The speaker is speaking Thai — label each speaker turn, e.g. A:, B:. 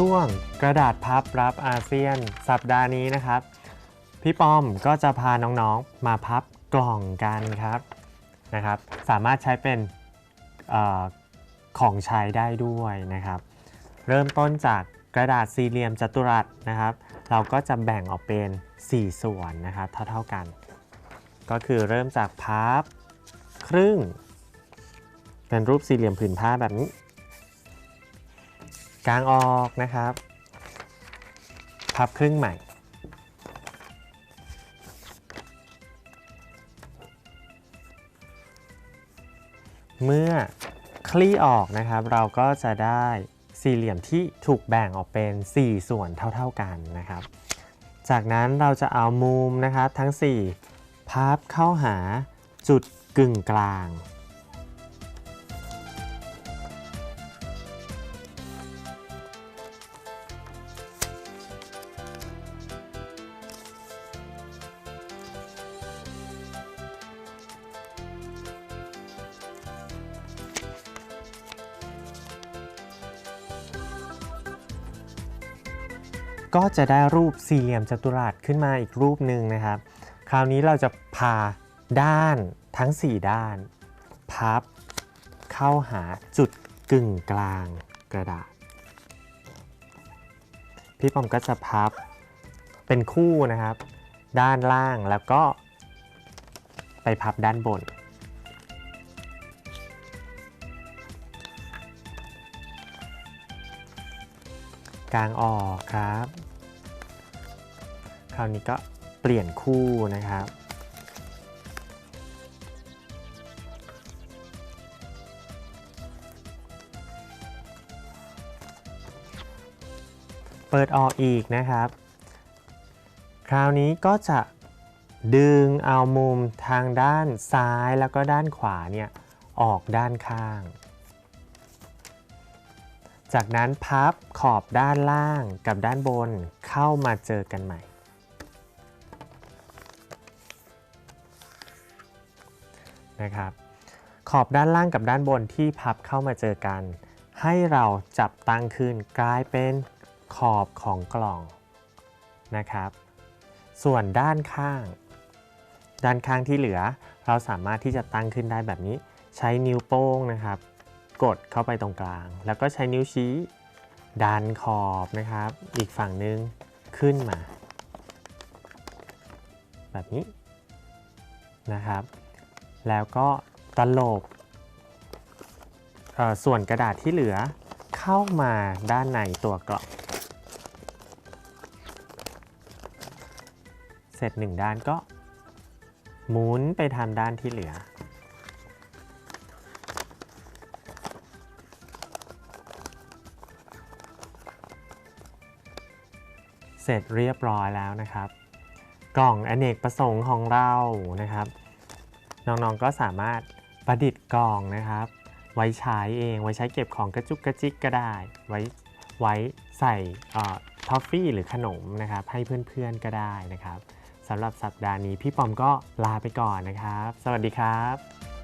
A: ช่วงกระดาษพับรับอาเซียน สัปดาห์นี้นะครับ พี่ป้อมก็จะพาน้องๆมาพับกล่องกันครับนะครับ สามารถใช้เป็นออของใช้ได้ด้วยนะครับ เริ่มต้นจากกระดาษสี่เหลี่ยมจัตุรัสนะครับ เราก็จะแบ่งออกเป็น 4 ส่วนนะครับเท่าๆกัน ก็คือเริ่มจากพับครึ่ง เป็นรูปสี่เหลี่ยมผืนผ้าแบบนี้ กางออกนะครับ พับครึ่งใหม่ เมื่อคลี่ออกนะครับ เราก็จะได้สี่เหลี่ยมที่ถูกแบ่งออกเป็น 4 ส่วนเท่าๆกันนะครับ จากนั้นเราจะเอามุมนะครับทั้ง 4 พับเข้าหาจุดกึ่งกลาง ก็จะได้รูปสี่เหลี่ยมจัตุรัสขึ้นมาอีกรูปหนึ่งนะครับ คราวนี้เราจะพาด้านทั้ง 4 ด้าน พับ เข้าหาจุดกึ่งกลางกระดาษ พี่ปอมก็จะพับเป็นคู่นะครับ ด้านล่างแล้วก็ไปพับด้านบน กลางออกครับ คราวนี้ก็เปลี่ยนคู่นะครับ เปิดออกอีกนะครับ คราวนี้ก็จะดึงเอามุมทางด้านซ้ายแล้วก็ด้านขวาเนี่ยออกด้านข้าง จากนั้นพับขอบด้านล่างกับด้านบนเข้ามาเจอกันใหม่ นะครับ ขอบด้านล่างกับด้านบนที่พับเข้ามาเจอกัน ให้เราจับตั้งขึ้นกลายเป็นขอบของกล่องนะครับ ส่วนด้านข้าง ด้านข้างที่เหลือ เราสามารถที่จะตั้งขึ้นได้แบบนี้ ใช้นิ้วโป้งนะครับ กดเข้าไปตรงกลาง แล้วก็ใช้นิ้วชี้ดันขอบนะครับ อีกฝั่งนึงขึ้นมา แบบนี้นะครับ แล้วก็ตลบส่วนกระดาษที่เหลือเข้ามาด้านในตัวกล่อง เสร็จหนึ่งด้านก็หมุนไปทางด้านที่เหลือ ร็จเรียบร้อยแล้วนะครับ กล่องอเนกประสงค์ของเรานะครับ น้องๆก็สามารถประดิษฐ์กล่องนะครับ ไว้ใช้เองไว้ใช้เก็บของกระจุกกระจิกก็ได้ ไว้ไว้ใส่ทอฟฟี่หรือขนมนะครับ ให้เพื่อนๆก็ได้นะครับสำหรับสัปดาห์นี้พี่ปอมก็ลาไปก่อนนะครับ สวัสดีครับ